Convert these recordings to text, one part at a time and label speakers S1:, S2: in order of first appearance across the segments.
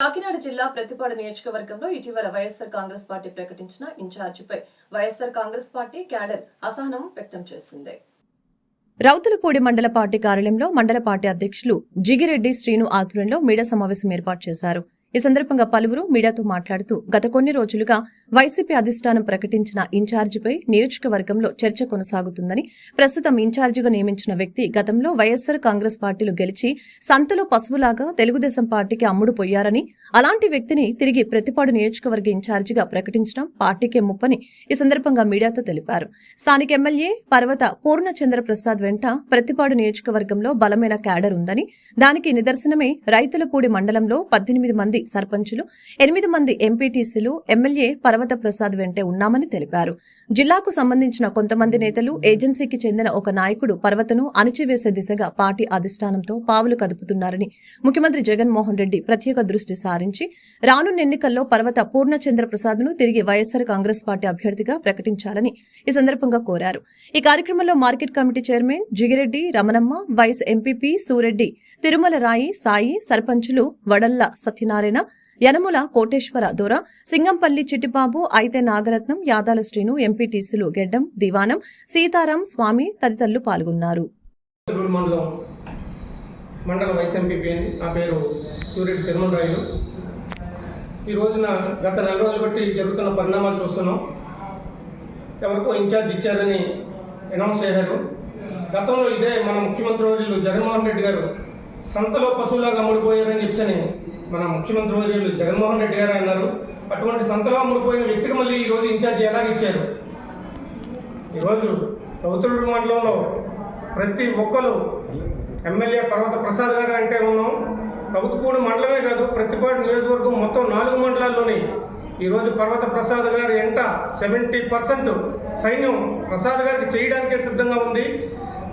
S1: కాకినాడ జిల్లా ప్రతిపాడు నియోజకవర్గంలో ఇటీవల వైఎస్సార్ కాంగ్రెస్ పార్టీ ప్రకటించిన ఇన్ఛార్జిపై వైఎస్సార్ కాంగ్రెస్ పార్టీ క్యాడర్ అసహనం వ్యక్తం చేసింది. రౌతులపూడి మండల పార్టీ కార్యాలయంలో మండల పార్టీ అధ్యక్షులు జిగిరెడ్డి శ్రీను ఆధ్వర్యంలో మీడియా సమావేశం ఏర్పాటు చేశారు. ఈ సందర్భంగా పలువురు మీడియాతో మాట్లాడుతూ గత కొన్ని రోజులుగా వైసీపీ అధిష్టానం ప్రకటించిన ఇన్ఛార్జిపై నియోజకవర్గంలో చర్చ కొనసాగుతుందని ప్రస్తుతం ఇన్ఛార్జిగా నియమించిన వ్యక్తి గతంలో వైఎస్సార్ కాంగ్రెస్ పార్టీలు గెలిచి సంతలో పశువులాగా తెలుగుదేశం పార్టీకి అమ్ముడు పోయారని అలాంటి వ్యక్తిని తిరిగి ప్రతిపాడు నియోజకవర్గ ఇన్ఛార్జిగా ప్రకటించడం పార్టీకే ముప్పని ఈ సందర్భంగా మీడియాతో తెలిపారు. స్థానిక ఎమ్మెల్యే పర్వత పూర్ణచంద్ర ప్రసాద్ వెంట ప్రతిపాడు నియోజకవర్గంలో బలమైన క్యాడర్ ఉందని దానికి నిదర్శనమే రైతులపూడి మండలంలో పద్దెనిమిది మంది సర్పంచులు ఎనిమిది మంది ఎంపీటీసీలు ఎమ్మెల్యే పర్వత ప్రసాద్ వెంటే ఉన్నామని తెలిపారు. జిల్లాకు సంబంధించిన కొంతమంది నేతలు ఏజెన్సీకి చెందిన ఒక నాయకుడు పర్వతను అణిచివేసే దిశగా పార్టీ అధిష్టానంతో పావులు కదుపుతున్నారని ముఖ్యమంత్రి జగన్మోహన్ రెడ్డి ప్రత్యేక దృష్టి సారించి రానున్న ఎన్నికల్లో పర్వత పూర్ణచంద్ర ప్రసాద్ను తిరిగి వైఎస్సార్ కాంగ్రెస్ పార్టీ అభ్యర్థిగా ప్రకటించాలని ఈ సందర్భంగా కోరారు. ఈ కార్యక్రమంలో market committee chairman Jigireddy Ramanamma vice MPP Sureddy Tirumala Rayi Sai సర్పంచులు వడల్ల సత్యనారాయణ యనముల కోటేశ్వర దొర సింగంపల్లి చిట్టిబాబు అయితే నాగరత్నం యాదాల శ్రీను ఎంపీటీసీలు గెడ్డం దివానం సీతారాం స్వామి తదితరులు పాల్గొన్నారు.
S2: మండల వైస్ ఎంపీపీ నా పేరు సూర్యుడు తిరుమలరాయులు ఈ రోజున గత నెల రోజులు బట్టి జరుగుతున్న పరిణామాలు చూస్తున్నాం. ఎవరికో ఇన్ఛార్జ్ ఇచ్చారని అనౌన్స్ చేశారు. గతంలో ఇదే మన ముఖ్యమంత్రి జగన్మోహన్ రెడ్డి గారు సంతలో పశువులాగా అమ్ముడుపోయారని చెప్పని మన ముఖ్యమంత్రి వర్యులు జగన్మోహన్ రెడ్డి గారు అన్నారు. అటువంటి సంతలో అమ్ముడుపోయిన వ్యక్తికి మళ్ళీ ఈరోజు ఇన్ఛార్జ్ ఎలాగ ఇచ్చారు? ఈరోజు రౌతుడు మండలంలో ప్రతి ఒక్కరు ఎమ్మెల్యే పర్వత ప్రసాద్ గారు అంటే ఉన్నాం. ప్రభుత్వపూడి మండలమే కాదు ప్రతిపాటి నియోజకవర్గం మొత్తం నాలుగు మండలాల్లోని ఈరోజు పర్వత ప్రసాద్ గారి ఎంట సెవెంటీ పర్సెంట్ సైన్యం ప్రసాద్ గారికి చేయడానికే సిద్ధంగా ఉంది.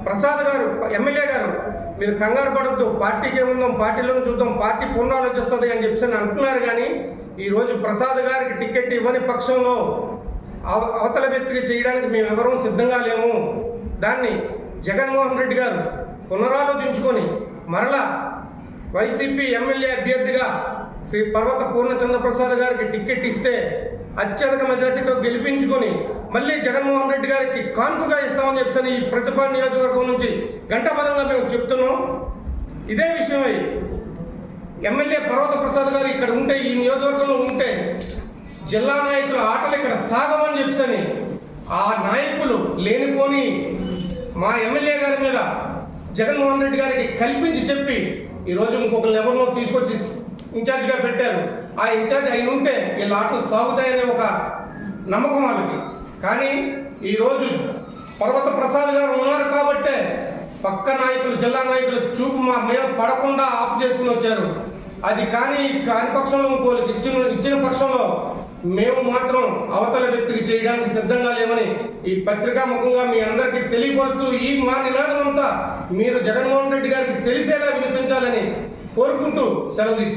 S2: ప్రసాద్ గారు ఎమ్మెల్యే గారు మీరు కంగారు పడద్దు. పార్టీకి ఏముందాం పార్టీలోనే చూద్దాం. పార్టీ పునరాలోచిస్తుంది అని చెప్పి అంటున్నారు కానీ ఈరోజు ప్రసాద్ గారికి టికెట్ ఇవ్వని పక్షంలో అవ- అవతల వ్యక్తికి చేయడానికి మేము ఎవరూ సిద్ధంగా లేము. దాన్ని జగన్మోహన్ రెడ్డి గారు పునరాలోచించుకొని మరలా వైసీపీ ఎమ్మెల్యే అభ్యర్థిగా శ్రీ పర్వత పూర్ణచంద్ర ప్రసాద్ గారికి టికెట్ ఇస్తే అత్యధిక మెజార్టీతో గెలిపించుకొని మళ్ళీ జగన్మోహన్ రెడ్డి గారికి కాన్పుగా ఇస్తామని చెప్పని ఈ ప్రతిభ నియోజకవర్గం నుంచి గంటపదంగా మేము చెప్తున్నాం. ఇదే విషయమై ఎమ్మెల్యే పర్వత ప్రసాద్ గారు ఇక్కడ ఉంటే ఈ నియోజకవర్గంలో ఉంటే జిల్లా నాయకుల ఆటలు ఇక్కడ సాగమని చెప్పని ఆ నాయకులు లేనిపోని మా ఎమ్మెల్యే గారి మీద జగన్మోహన్ రెడ్డి గారికి కల్పించి చెప్పి ఈరోజు ఇంకొకరిని ఎవరినో తీసుకొచ్చి ఇన్ఛార్జిగా పెట్టారు. ఆ ఇన్ఛార్జ్ అయిన ఉంటే వీళ్ళ ఆటలు సాగుతాయనే ఒక నమ్మకం వాళ్ళకి. కానీ ఈరోజు పర్వత ప్రసాద్ గారు ఉన్నారు కాబట్టే పక్క నాయకులు జిల్లా నాయకులు చూపు మా మీద పడకుండా ఆఫ్ చేసుకుని వచ్చారు. అది కానీ కాని పక్షంలో ఇంకోళ్ళకి ఇచ్చిన ఇచ్చిన పక్షంలో మేము మాత్రం అవతల వ్యక్తికి చేయడానికి సిద్ధంగా లేవని ఈ పత్రికా ముఖంగా మీ అందరికీ తెలియపరుస్తూ ఈ మా నినాదం అంతా మీరు జగన్మోహన్ రెడ్డి గారికి తెలిసేలా వినిపించాలని కోరుకుంటూ సెలవు తీసుకుంటాం